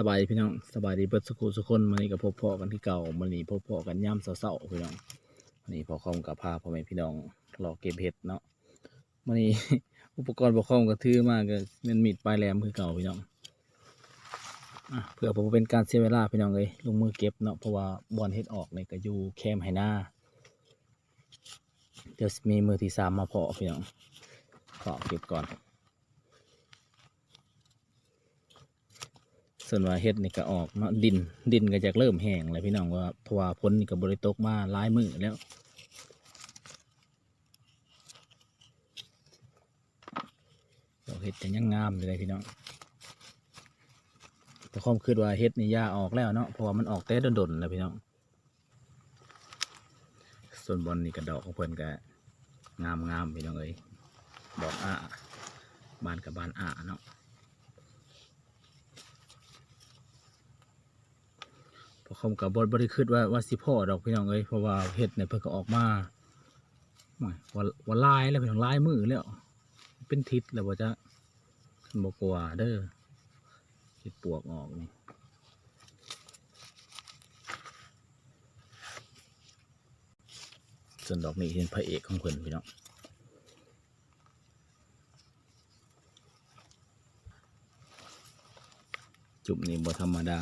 สบายดีพี่น้องสบายดีเบิดสุขุสุกคนมื้อนี้ก็พบพ่อกันที่เก่ามื้อนี้พบพ่อกันยามเช้าๆพี่น้องนี้พอคอมกับพาพ่อแม่พี่น้องรอเก็บเห็ดเนาะมื้อนี้อุปกรณ์พอคอมก็ถือมาก็เป็นมีดปลายแหลมคือเก่าพี่น้องอะเพื่อบ่เป็นการเสียเวลาพี่น้องเอ้ยลงมือเก็บเนาะเพราะว่าบอนเฮ็ดออกนี่ก็อยู่แคมป์ไหน้าเดี๋ยวมีมือที่สามมาเพาะพี่น้องขอเก็บก่อน ส่วนว่าเฮ็ดนี่ก็ออกเนาะดินดินก็จะเริ่มแห้งเลยพี่น้องว่าเพราะว่าพ้นนี่ก็บริตกมาหลายมือแล้วดอกเฮ็ดจะยังงามเลยพี่น้องแต่ความคิดว่าเฮ็ดนี่ยาออกแล้วเนาะเพราะว่ามันออกแต่ดนๆแล้วพี่น้องส่วนบอลนี่ก็ดอกของเพิ่นก็งามงามพี่น้องเอ้ยดอกอ้าบานกับบานอ้าเนาะ พอคมกับบทบริคืดว่าว่าสิพ่อดอกพี่น้องเอ้ยเพราะว่าเห็ดเนี่ยเพิ่นก็ออกมาว่าว่าลายแล้วพี่น้องลายมือแล้วเป็นทิศแล้วว่าจะบกลัวเด้อเห็ดปวกออกนี่ส่วนดอกนี้เป็นพระเอกของเพิ่นพี่น้องจุ่มนี่บ่ธรรมดา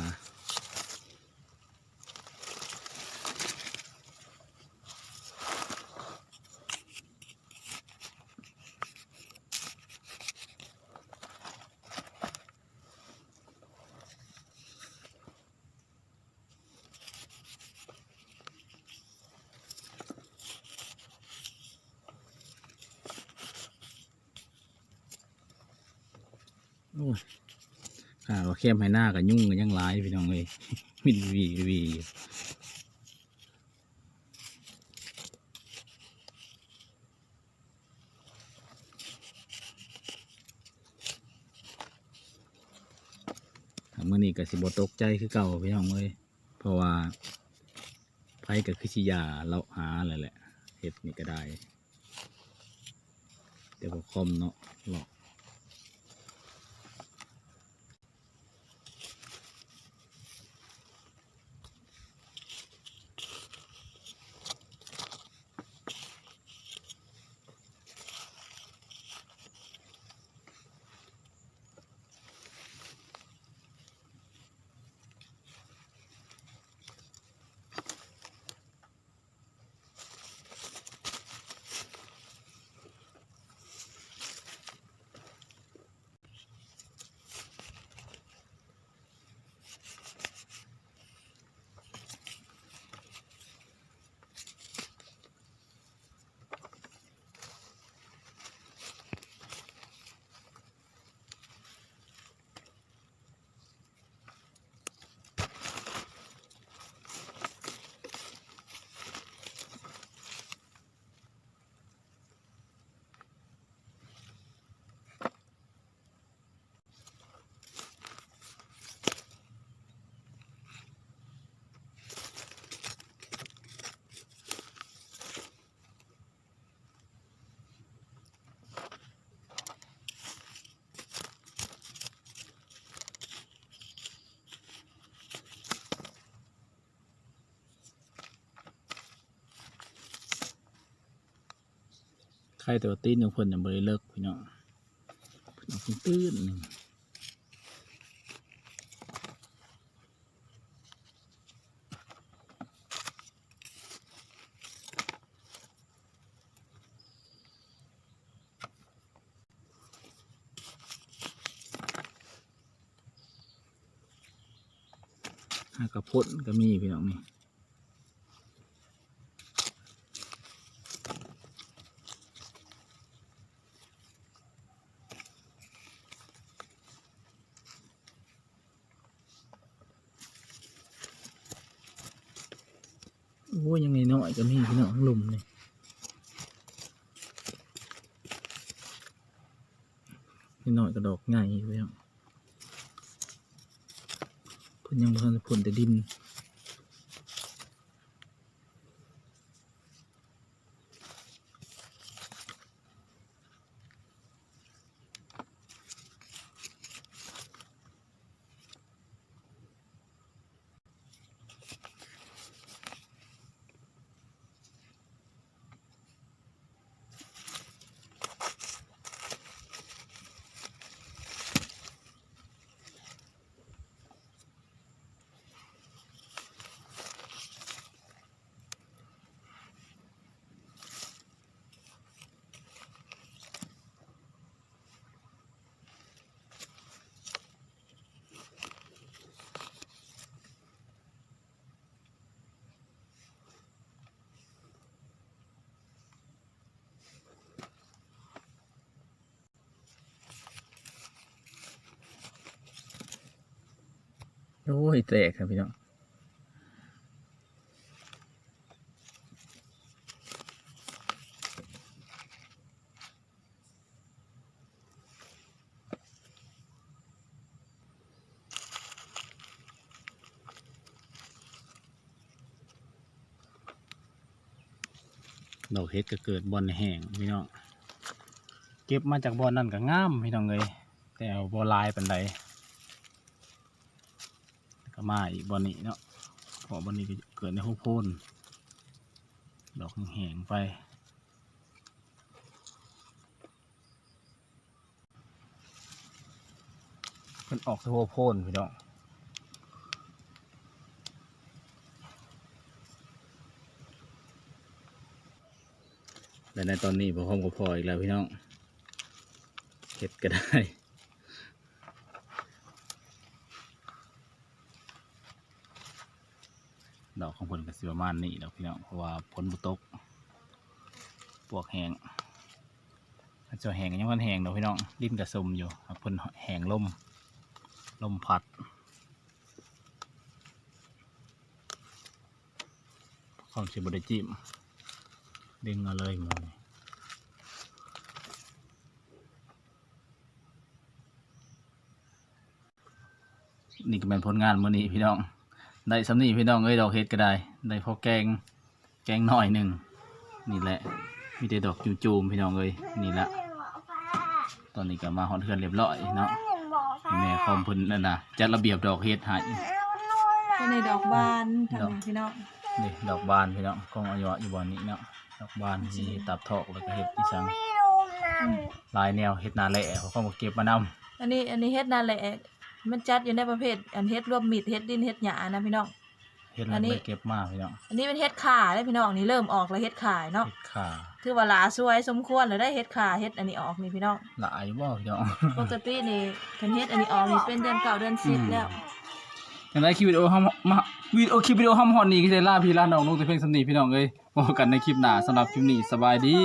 โอ้ย ข่าว่าเข้มให้หน้ากับยุ่งกันยังหลายพี่น้องเลยวินวีวีเมื่อนี้ก็สิบตกใจคือเก่าพี่น้องเลยเพราะว่าไพ่กับคือชิยาเราหาอะไรแหละเห็ดนี่ก็ได้ เดี๋ยวพอคอมเนาะหลอก ใครตัวตีนของเพิ่นยังบริเลิกพี่น้องเพิ่นเอาขึ้นตื้นหนึ่งหากระพุ้นก็มีพี่น้องนี่ อ้ยังไงน้อยก็มีพี่น้องหลุมนี่พี่น้อยกระดอกง่ายพี่น้องพุ่นยังพันพุ่นแต่ดิน โอ้ยแตกครับพี่น้องดอกเห็ดก็เกิดบอนแห้งพี่น้อง เก็บมาจากบอนนั่นก็งามพี่น้องเลยแต่บอลายเปันใด ก็มาอีกบอนนี้เนาะเพอบอนนี้เกิดในห้องโพนดอกแห้งไปมันออกที่หัวโพนพี่น้องและในตอนนี้พอพร้อมก็พออีกแล้วพี่น้องเห็ดก็ได้ ดอกของผลก็สิประมาณนี้ดอกพี่น้องเพราะว่าผลบุตกปวกแหงอาจจะแหงยังมันแหงดอกพี่น้องดินกระสมอยู่ผลแหงลมลมพัดความเสียบไดจิ้มดึงเอาเลยหมดนี่ก็เป็นผลงานมื้อนี้พี่น้อง ได้สำนีพี่น้องเอ้ยดอกเห็ดก็ได้ ได้พอแกงแกงหน่อยหนึ่งนี่แหละมีแต่ดอกจูมๆพี่น้องเอ้ยนี่ละตอนนี้ก็มาฮอดเทือนเรียบร้อยเนาะแม่คอมเพิ่นนั่นน่ะจัดระเบียบดอกเห็ดให้ก็ในดอกบานทางนี้พี่น้องนี่ดอกบานพี่น้องกองอายุอยู่บอนนี้เนาะดอกบานมีตับทอกแล้วก็เห็ดที่สังหลายแนวเห็ดนาแหละเขาเข้ามาเก็บมานำอันนี้อันนี้เฮ็ดนั่นแหละ มันจัดอยู่ในประเภท อันเฮ็ดรวมมิตรเฮ็ดดินเฮ็ดหญ้านะพี่น้องเห็ดอัแล้วนนี้ไปเก็บมาพี่น้องอันนี้เป็นเฮ็ดข่าได้พี่น้องนี่เริ่มออกแล้วเฮ็ดข่าเนาะเห็ดขาถือว่าหลาสวยสมควรแล้วได้เฮ็ดข่าเฮ็ดอันนี้ออกนี่พี่น้อง หลายบ่พี่น้อง ปกตินี่คันเฮ็ดอันนี้ออกนี่เป็นเดือนเก้าเดือนสิบแล้ว อย่างไรคลิปวิดีโอห้ามมาวิดีโอคลิปวิดีโอห้ามหอนนี้ก็จะล่าพี่ล่าน้องลูกแต่เพียงสำนีพี่น้องเอ้ยพบกันในคลิปหน้าสำหรับคลิปนี้สบายดี